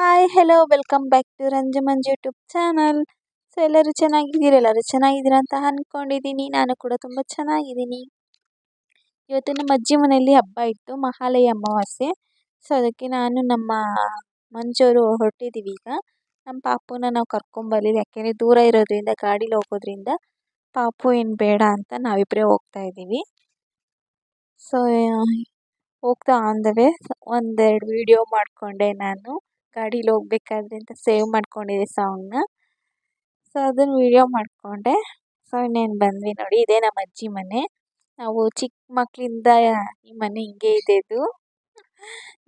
Hi hello welcome back to Ranjamanj Manju YouTube channel so ಎಲ್ಲರೂ ಚೆನ್ನಾಗಿದ್ದೀರಿ? ಎಲ್ಲರೂ ಚೆನ್ನಾಗಿದ್ದೀರ ಅಂತ ಅಂದ್ಕೊಂಡಿದ್ದೀನಿ ನಾನು ಕೂಡ ತುಂಬ ಚೆನ್ನಾಗಿದ್ದೀನಿ. ಇವತ್ತು ನಮ್ಮ ಅಜ್ಜಿ ಮನೆಯಲ್ಲಿ ಹಬ್ಬ ಇತ್ತು, ಮಹಾಲಯ ಅಮಾವಾಸ್ಯೆ. ಸೊ ಅದಕ್ಕೆ ನಾನು ನಮ್ಮ ಮಂಜವರು ಹೊರಟಿದ್ದೀವಿ ಈಗ. ನಮ್ಮ ಪಾಪುನ ನಾವು ಕರ್ಕೊಂಬರ್ಲಿಲ್ಲ ಯಾಕೆಂದರೆ ದೂರ ಇರೋದ್ರಿಂದ, ಗಾಡೀಲಿ ಹೋಗೋದ್ರಿಂದ ಪಾಪು ಏನು ಬೇಡ ಅಂತ ನಾವಿಬ್ಬರೇ ಹೋಗ್ತಾ ಇದ್ದೀವಿ. ಸೊ ಹೋಗ್ತಾ ಆನ್ ದ ವೇ ಒಂದೆರಡು ವೀಡಿಯೋ ಮಾಡಿಕೊಂಡೆ ನಾನು. ಗಾಡೀಲಿ ಹೋಗ್ಬೇಕಾದ್ರೆ ಅಂತ ಸೇವ್ ಮಾಡ್ಕೊಂಡಿದ್ದೆ ಸಾಂಗ್ನ. ಸೊ ಅದನ್ನು ವೀಡಿಯೋ ಮಾಡಿಕೊಂಡೆ. ಸೊ ಇನ್ನೇನು ಬಂದ್ವಿ ನೋಡಿ, ಇದೇ ನಮ್ಮ ಅಜ್ಜಿ ಮನೆ. ನಾವು ಚಿಕ್ಕ ಮಕ್ಕಳಿಂದ ಈ ಮನೆ ಹಿಂಗೆ ಇದೆ ಇದು.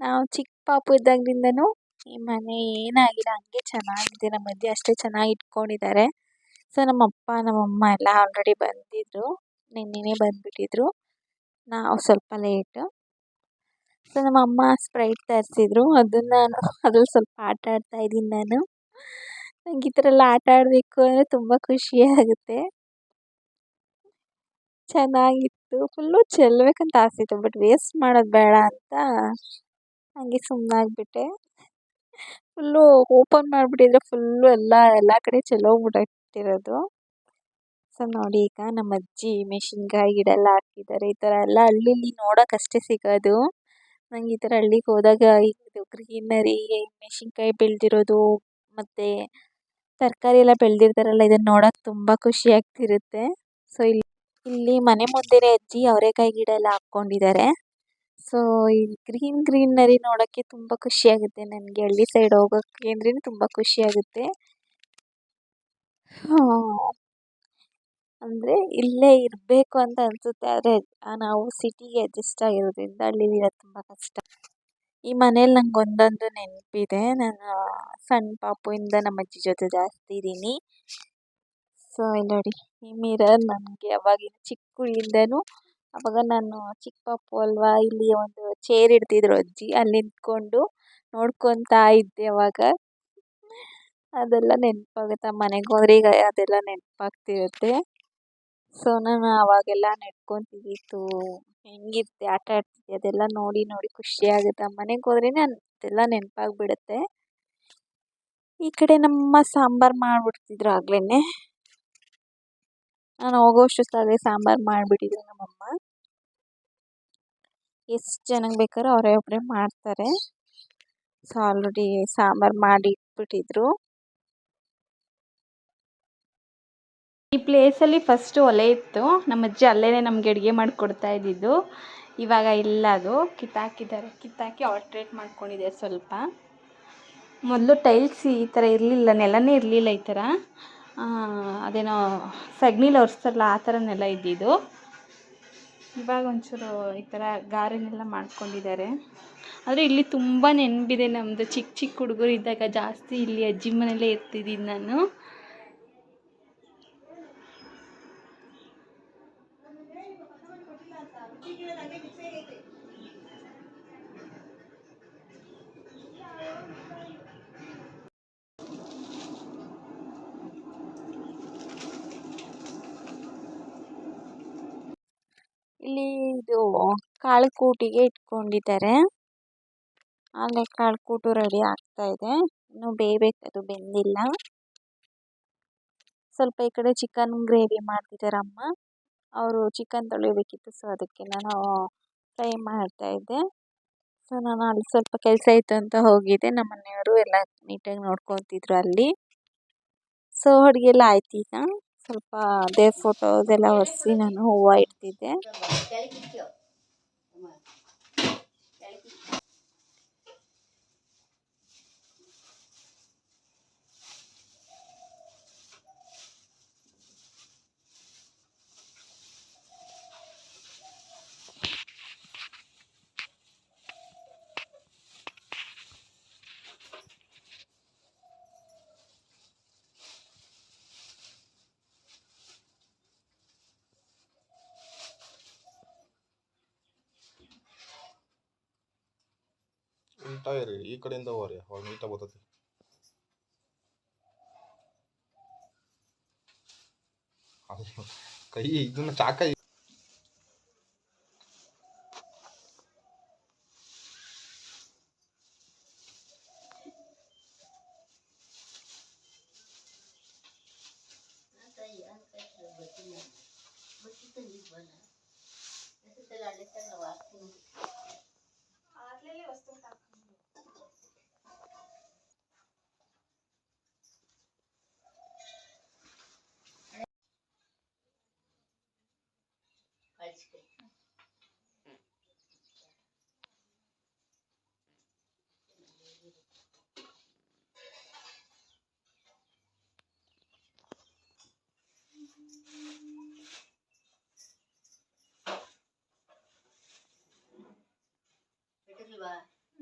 ನಾವು ಚಿಕ್ಕ ಪಾಪು ಇದ್ದಾಗಲಿಂದನೂ ಈ ಮನೆ ಏನಾಗಿಲ್ಲ, ಹಂಗೆ ಚೆನ್ನಾಗಿದೆ. ನಮ್ಮ ಅಜ್ಜಿ ಅಷ್ಟೇ ಚೆನ್ನಾಗಿ ಇಟ್ಕೊಂಡಿದ್ದಾರೆ. ಸೊ ನಮ್ಮ ಅಪ್ಪ ನಮ್ಮಮ್ಮ ಎಲ್ಲ ಆಲ್ರೆಡಿ ಬಂದಿದ್ದರು ನಿನ್ನೆನೇ ಬಂದುಬಿಟ್ಟಿದ್ರು. ನಾವು ಸ್ವಲ್ಪ ಲೇಟು ಸೊ ನಮ್ಮ ಅಮ್ಮ ಸ್ಪ್ರೈಟ್ ತರಿಸಿದ್ರು. ಅದನ್ನು ನಾನು ಅದ್ರಲ್ಲಿ ಸ್ವಲ್ಪ ಆಟ ಆಡ್ತಾ ಇದ್ದೀನಿ ನಾನು. ನಂಗೆ ಈ ಥರ ಎಲ್ಲ ಆಟ ಆಡಬೇಕು ಅಂದರೆ ತುಂಬ ಖುಷಿ ಆಗುತ್ತೆ. ಚೆನ್ನಾಗಿತ್ತು. ಫುಲ್ಲು ಚೆಲ್ಲಬೇಕಂತ ಆಸೆ ಇತ್ತು. ಬಟ್ ವೇಸ್ಟ್ ಮಾಡೋದು ಬೇಡ ಅಂತ ಹಂಗೆ ಸುಮ್ಮನಾಗ್ಬಿಟ್ಟೆ ಫುಲ್ಲು ಓಪನ್ ಮಾಡಿಬಿಟ್ಟಿದ್ರೆ ಫುಲ್ಲು ಎಲ್ಲ ಎಲ್ಲ ಕಡೆ ಚೆಲ್ಲೋಗ್ಬಿಟ್ಟಿರೋದು. ಸೊ ನೋಡಿ ಈಗ ನಮ್ಮ ಅಜ್ಜಿ ಮೆಣಸಿನ್ಕಾಯಿ ಗಿಡ ಎಲ್ಲ ಹಾಕಿದ್ದಾರೆ. ಈ ಥರ ಎಲ್ಲ ಹಳ್ಳಿಲಿ ನೋಡೋಕ್ಕಷ್ಟೇ ಸಿಗೋದು. ನಂಗೆ ಈ ಥರ ಹಳ್ಳಿಗೆ ಹೋದಾಗ ಇದು ಗ್ರೀನರಿ ಮೆಣ್ಸಿನ್ಕಾಯಿ ಬೆಳೆದಿರೋದು, ಮತ್ತು ತರಕಾರಿ ಎಲ್ಲ ಬೆಳೆದಿರ್ತಾರಲ್ಲ ಇದನ್ನು ನೋಡೋಕೆ ತುಂಬ ಖುಷಿ ಆಗ್ತಿರುತ್ತೆ. ಸೊ ಇಲ್ಲಿ ಇಲ್ಲಿ ಮನೆ ಮುಂದೆನೇ ಅಜ್ಜಿ ಅವರೆಕಾಯಿ ಗಿಡ ಎಲ್ಲ ಹಾಕ್ಕೊಂಡಿದ್ದಾರೆ. ಸೊ ಈ ಗ್ರೀನ್ ಗ್ರೀನರಿ ನೋಡೋಕ್ಕೆ ತುಂಬ ಖುಷಿ ಆಗುತ್ತೆ. ನನಗೆ ಹಳ್ಳಿ ಸೈಡ್ ಹೋಗೋಕ್ಕೆ ಅಂದ್ರೇ ತುಂಬ ಖುಷಿ ಆಗುತ್ತೆ. ಅಂದರೆ ಇಲ್ಲೇ ಇರಬೇಕು ಅಂತ ಅನಿಸುತ್ತೆ. ಆದರೆ ನಾವು ಸಿಟಿಗೆ ಅಡ್ಜಸ್ಟ್ ಆಗಿರೋದ್ರಿಂದ ಇರೋದು ತುಂಬ ಕಷ್ಟ. ಈ ಮನೇಲಿ ನಂಗೆ ಒಂದೊಂದು ನೆನಪಿದೆ. ನಾನು ಸಣ್ಣ ಪಾಪುವಿಂದ ನಮ್ಮ ಅಜ್ಜಿ ಜೊತೆ ಜಾಸ್ತಿ ಇದ್ದೀನಿ. ಸೊ ಇಲ್ಲಿ ನೋಡಿ, ಈ ಮಿರರ್ ನನಗೆ ಅವಾಗಿನ ಚಿಕ್ಕ ಅವಾಗ ನಾನು ಚಿಕ್ಕ ಪಾಪು ಅಲ್ವಾ, ಇಲ್ಲಿ ಒಂದು ಚೇರ್ ಇಡ್ತಿದ್ರು ಅಜ್ಜಿ. ಅಲ್ಲಿ ನಿಂತ್ಕೊಂಡು ನೋಡ್ಕೊತಾ ಇದ್ದೆ ಅವಾಗ. ಅದೆಲ್ಲ ನೆನಪಾಗುತ್ತೆ. ಮನೆಗೆ ಹೋದ್ರೆ ಈಗ ಅದೆಲ್ಲ ನೆನಪಾಗ್ತಿರುತ್ತೆ. ಸೊ ನಾನು ಆವಾಗೆಲ್ಲ ನೆಡ್ಕೊತಿದ್ದಿತ್ತು ಹೆಂಗಿರ್ತಿ ಆಟ ಆಡ್ತಿದ್ದೆ ಅದೆಲ್ಲ ನೋಡಿ ನೋಡಿ ಖುಷಿ ಆಗುತ್ತೆ. ಮನೆಗೆ ಹೋದ್ರೇ ಅದೆಲ್ಲ ನೆನಪಾಗ್ಬಿಡುತ್ತೆ. ಈ ಕಡೆ ನಮ್ಮ ಸಾಂಬಾರು ಮಾಡಿಬಿಡ್ತಿದ್ರು ಆಗ್ಲೇ ನಾನು ಹೋಗೋಷ್ಟೊತ್ತಾಗಲೇ ಸಾಂಬಾರು ಮಾಡಿಬಿಟ್ಟಿದ್ರು ನಮ್ಮಮ್ಮ. ಎಷ್ಟು ಜನಕ್ಕೆ ಬೇಕಾದ್ರೂ ಅವರೇ ಒಬ್ಬರೇ ಮಾಡ್ತಾರೆ. ಸೊ ಆಲ್ರೆಡಿ ಸಾಂಬಾರು ಮಾಡಿ ಇಟ್ಬಿಟ್ಟಿದ್ರು. ಈ ಪ್ಲೇಸಲ್ಲಿ ಫಸ್ಟು ಒಲೆ ಇತ್ತು. ನಮ್ಮ ಅಜ್ಜಿ ಅಲ್ಲೇ ನಮಗೆ ಅಡುಗೆ ಮಾಡಿಕೊಡ್ತಾ ಇದ್ದಿದ್ದು. ಇವಾಗ ಇಲ್ಲ ಅದು. ಕಿತ್ತಾಕಿದ್ದಾರೆ. ಕಿತ್ತಾಕಿ ಆಲ್ಟ್ರೇಟ್ ಮಾಡ್ಕೊಂಡಿದೆ ಸ್ವಲ್ಪ. ಮೊದಲು ಟೈಲ್ಸ್ ಈ ಥರ ಇರಲಿಲ್ಲ. ನೆಲನೇ ಇರಲಿಲ್ಲ ಈ ಥರ ಅದೇನೋ ಸಗಣಿಲಿ ಒರೆಸ್ತಾರಲ್ಲ, ಆ ಥರ ನೆಲ ಇದ್ದಿದ್ದು. ಇವಾಗ ಒಂಚೂರು ಈ ಥರ ಗಾರೆನೆಲ್ಲ ಮಾಡ್ಕೊಂಡಿದ್ದಾರೆ. ಆದರೆ ಇಲ್ಲಿ ತುಂಬ ನೆನಪಿದೆ ನಮ್ಮದು ಚಿಕ್ಕ ಚಿಕ್ಕ ಹುಡುಗರು ಇದ್ದಾಗ ಜಾಸ್ತಿ ಇಲ್ಲಿ ಅಜ್ಜಿ ಮನೆಯಲ್ಲೇ ಇರ್ತಿದ್ದೀನಿ ನಾನು. ಇಲ್ಲಿ ಇದು ಕಾಳು ಕೂಟಿಗೆ ಇಟ್ಕೊಂಡಿದ್ದಾರೆ. ಅಲ್ಲೇ ಕಾಳು ಕೂಟು ರೆಡಿ ಆಗ್ತಾ ಇದೆ. ಇನ್ನು ಬೇಯಬೇಕು ಅದು ಬೆಂದಿಲ್ಲ. ಸ್ವಲ್ಪ ಈ ಕಡೆ ಚಿಕನ್ ಗ್ರೇವಿ ಮಾಡ್ತಿದ್ದಾರೆ ಅಮ್ಮ. ಅವರು ಚಿಕನ್ ತೊಳಿಬೇಕಿತ್ತು ಸೊ ಅದಕ್ಕೆ ನಾನು ಫ್ರೈ ಮಾಡ್ತಾ ಇದ್ದೆ. ಸೊ ನಾನು ಅಲ್ಲಿ ಸ್ವಲ್ಪ ಕೆಲಸ ಇತ್ತು ಅಂತ ಹೋಗಿದ್ದೆ. ನಮ್ಮ ಮನೆಯವರು ಎಲ್ಲ ನೀಟಾಗಿ ನೋಡ್ಕೊತಿದ್ರು ಅಲ್ಲಿ. ಸೊ ಅಡುಗೆ ಎಲ್ಲ ಆಯ್ತು ಈಗ. ಸ್ವಲ್ಪ ಫೋಟೋ ಫೋಟೋದೆಲ್ಲ ಒರೆಸಿ ನಾನು ಹೂವು ಇಡ್ತಿದ್ದೆ. ಟೈರ್ ಈ ಕಡೆಯಿಂದ ಹೋಗ್ರಿ ಅವಾಗ ನೀಟಾಗಿ ಬರ್ತೈತಿ ಕೈ ಇದನ್ನ ಚಾಕ チコ。でき。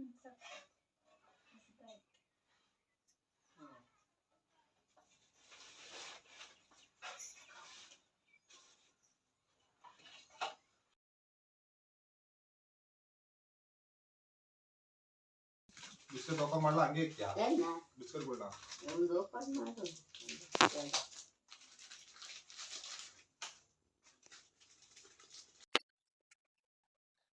ん、ಬಿಸ್ಕೆಟ್ ಓಪನ್ ಮಾಡಲ್ಲ ಹಂಗೆ ಇಕ್ಯಾ? ಬಿಸ್ಕೆಟ್ ಬಿಡ ಒಂದು ಓಪನ್ ಮಾಡು.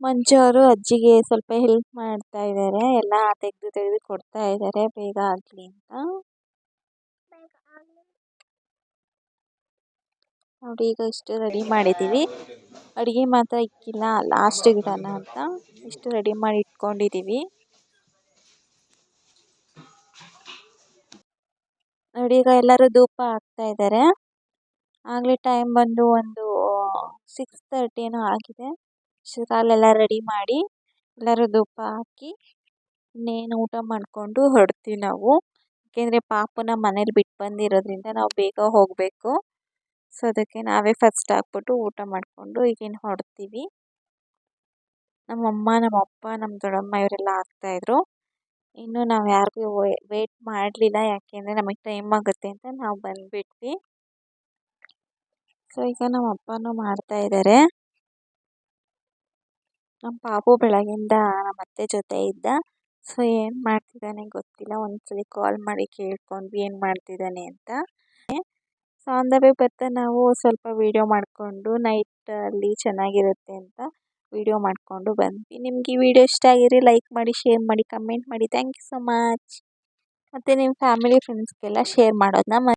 ಮಂಜು ಅವರು ಅಜ್ಜಿಗೆ ಸ್ವಲ್ಪ ಹೆಲ್ಪ್ ಮಾಡ್ತಾ ಇದ್ದಾರೆ ಎಲ್ಲ ತೆಗೆದು ತೆಗೆದು ಕೊಡ್ತಾ ಇದ್ದಾರೆ ಬೇಗ ಆಗಲಿ ಅಂತ. ನೋಡಿ ಈಗ ಇಷ್ಟು ರೆಡಿ ಮಾಡಿದ್ದೀವಿ. ಅಡುಗೆ ಮಾತ್ರ ಇಕ್ಕಿಲ್ಲ. ಲಾಸ್ಟ್ ಗಿಡನ ಅಂತ. ಇಷ್ಟು ರೆಡಿ ಮಾಡಿ ಇಟ್ಕೊಂಡಿದ್ದೀವಿ. ನೋಡಿ, ಈಗ ಎಲ್ಲರೂ ಧೂಪ ಹಾಕ್ತಾ ಇದ್ದಾರೆ ಆಗಲೇ ಟೈಮ್ ಬಂದು ಒಂದು ಸಿಕ್ಸ್ ತರ್ಟಿ ಏನೋ ಆಗಿದೆ. ಅಷ್ಟೊತ್ತಲ್ಲೆಲ್ಲ ರೆಡಿ ಮಾಡಿ ಎಲ್ಲರೂ ಧೂಪ ಹಾಕಿ, ಇನ್ನೇನು ಊಟ ಮಾಡಿಕೊಂಡು ಹೊಡ್ತೀವಿ ನಾವು. ಏಕೆಂದರೆ ಪಾಪನ ಮನೇಲಿ ಬಿಟ್ಟು ಬಂದಿರೋದ್ರಿಂದ ನಾವು ಬೇಗ ಹೋಗಬೇಕು. ಸೊ ಅದಕ್ಕೆ ನಾವೇ ಫಸ್ಟ್ ಹಾಕ್ಬಿಟ್ಟು ಊಟ ಮಾಡಿಕೊಂಡು ಈಗೇನು ಹೊರಡ್ತೀವಿ. ನಮ್ಮಮ್ಮ, ನಮ್ಮಪ್ಪ ನಮ್ಮ ದೊಡ್ಡಮ್ಮ ಇವರೆಲ್ಲ ಹಾಕ್ತಾಯಿದ್ರು ಇನ್ನು ನಾವು ಯಾರಿಗೂ ವೇಟ್ ಮಾಡಲಿಲ್ಲ, ಯಾಕೆಂದರೆ ನಮಗೆ ಟೈಮ್ ಆಗುತ್ತೆ ಅಂತ ನಾವು ಬಂದುಬಿಟ್ವಿ. ಸೊ ಈಗ ನಮ್ಮ ಅಪ್ಪನೂ ಮಾಡ್ತಾ ಇದ್ದಾರೆ ನಮ್ಮ ಪಾಪು ಬೆಳಗಿಂದ ನಮ್ಮ ಅತ್ತೆ ಜೊತೆ ಇದ್ದ. ಸೊ ಏನು ಮಾಡ್ತಿದ್ದಾನೆ ಗೊತ್ತಿಲ್ಲ. ಒಂದ್ಸಲಿ ಕಾಲ್ ಮಾಡಿ ಕೇಳ್ಕೊಂಡ್ವಿ, ಏನು ಮಾಡ್ತಿದ್ದಾನೆ ಅಂತ. ಸೊ ಆನ್ ದ ವೇ ಬರ್ತಾ ನಾವು ಸ್ವಲ್ಪ ವೀಡಿಯೋ ಮಾಡಿಕೊಂಡು ನೈಟಲ್ಲಿ ಚೆನ್ನಾಗಿರುತ್ತೆ ಅಂತ. ವೀಡಿಯೋ ಮಾಡಿಕೊಂಡು ಬಂದ್ವಿ. ನಿಮ್ಗೆ ಈ ವಿಡಿಯೋ ಇಷ್ಟ ಆಗಿರಿ ಲೈಕ್ ಮಾಡಿ ಶೇರ್ ಮಾಡಿ ಕಮೆಂಟ್ ಮಾಡಿ. ಥ್ಯಾಂಕ್ ಯು ಸೊ ಮಚ್ ಮತ್ತು ನಿಮ್ಮ ಫ್ಯಾಮಿಲಿ ಫ್ರೆಂಡ್ಸ್ಗೆಲ್ಲ ಶೇರ್ ಮಾಡೋದನ್ನ